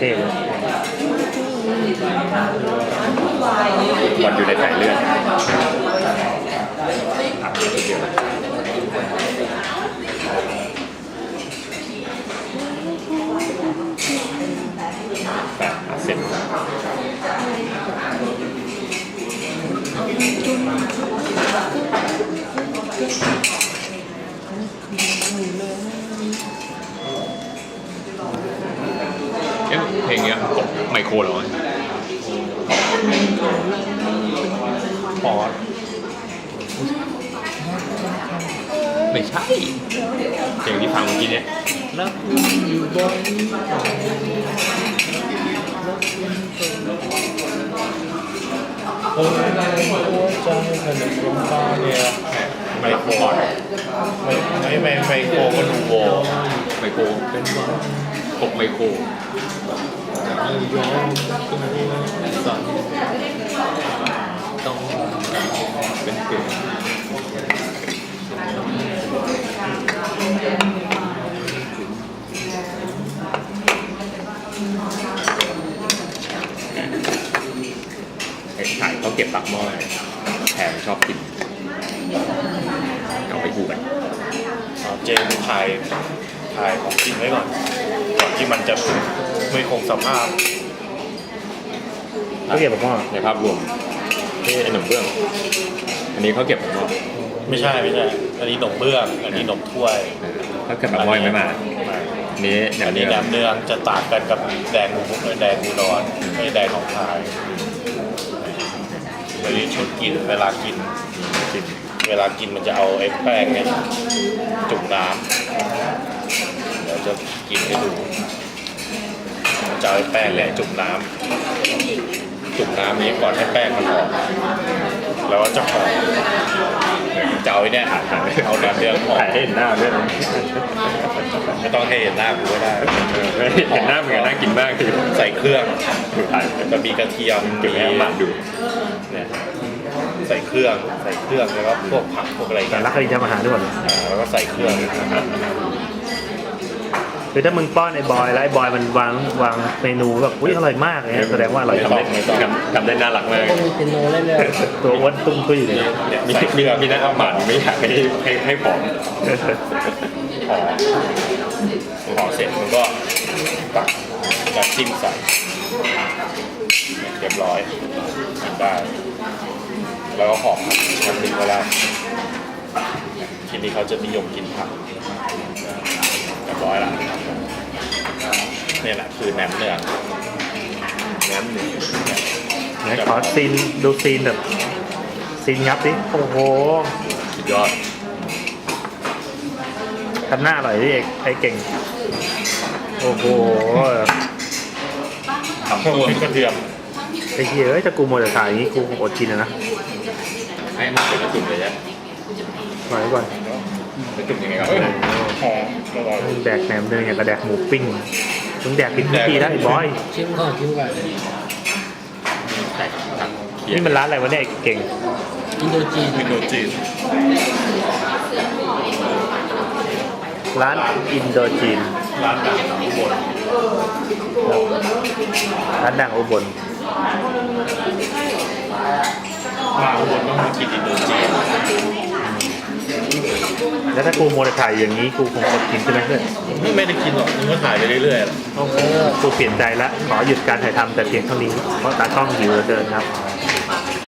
เท่เลยบอลอยู่ในสายเลือดแปดเสร็จเอ๊ะเพลงเนี้ยกด ไมโครเหรอวะปอดไม่ใช่เพลงที่ฟังเมื่อกี้เนี่ยแล้วอยู่บนหัวใจผนึกลงฟ้าเนี่ยไมโครไม่ไม่ไมโครก็ดูโบไมโครเป็น กไมโครย้อนตัวสั่นต้องเป็นเพลงไอ้ถ่ายเขาเก็บปักหม้อแถมชอบกินเอาไปคู่กันเจมถ่ายถ่ายของจริงไว้ก่อน ที่มันจะไม่คงสภาพเขาเก็บปักหม้อในภาพรวมที่ไอ้หนมเบื้อง อันนี้เขาเก็บปักหม้อไม่ใช่ไม่ใช่อันนี้หนมเบื้อง อันนี้หนมถ้วยเขาเก็บปักหม้อยังไม่มาไม่อันนี้แหนอัมนเนื้นี้อแหนมเนืองจะต่างกันกับแดงหมูเออแดงหมูดอนไม่แดงของพายอันนี้ชุดกินเวลากิน กินเวลากินมันจะเอาไอ้แป้งเนี่ยจุ่มน้ำเดี๋ยว จะกินให้ดูมันจะเอาไอ้แป้งเนี่ยจุ่มน้ำจุ่มน้ำนี้ก่อนให้แป้งมันออกแล้วก็จะห่อจะเอาไอ้เนี่ยเอาแหนมเนืองห่อถ่ายให้เห็นหน้าด้วยนะไม่ต้องให้เห็นหน้ากูก็ได้เห็นหน้าเหมือนกันน่ากินมากทีใส่เครื่องดูถ่ายจะมีกระเทียมเก็บมีให้หมาดูเนี่ยใส่เครื่องใส่เครื่องแล้วก็พวกผักพวกอะไรแต่เงี้ยละคดีทำอาหารด้วยก่อนอ่าแล้วก็ใส่เครื่องคื อถ้ามึงป้อนไอ้บอยแล้วไอ้บอยมันวางวางเมนูแบบอุ้ยอร่อยมากเลยนะแสดงว่าอร่อยทำได้ทำทำได้น่ารักมากเป็นโนเล่นเลยตัวอ้วนตุ้มตุ้ยเลยเนี่ยมีใส่เคมีรื่องมีนักอาหารไม่อยากให้ให้ให้ผอมห่อห่อเสร็จมันก็ตักน้ำจิ้มใส่เรียบร้อยกินได้ แล้วก็ห่อผักทำทิ้งไว้ได้ทีนี้เขาจะนิยมกินผักเรียบร้อยละ เนี่ยแหละคือแหนมเนืองน้ำหนึ่งไหนขอซีนดูซีนแบบซีนงับดิโอ้โหสุดยอดทำหน้าอร่อยดิเอกไอ้เก่ง โอ้โหทำตัวพริกกระเทียมไอ้เหี้ยเอ้ยถ้ากูโมจะถ่ายอย่างนี้กูคงอดกินนะนะให้หมดเป็นกระจุ่มเลยนะหน่อยก่อนกระจุ่มยังไงครับเอ้ยหอมอร่อยแดกแหนมเนืองอย่างกับแดกหมูปิ้ง มึงแดกผิดวิธีแล้วไอ้บอย ชิมก่อนชิมก่อนใส่ทั้งเคี่ยนี่มันร้านอะไรวะเนี่ยไอ้เก่ง อินโดจีนอินโดจีนร้านอินโดจีนร้านดังอุบลร้านดังอุบลมาอุบลต้องมากินอินโดจีน แล้วถ้ากูโมจะถ่ายอย่างนี้กูคงอดกินใช่ไหมเพื่อนไม่ไม่ได้กินหรอกมึงก็ถ่ายไปเรื่อยๆแหละโอ้โหกูเปลี่ยนใจแล้วขอหยุดการถ่ายทำแต่เพียงเท่านี้เพราะตากล้องหิวเหลือเกินครับ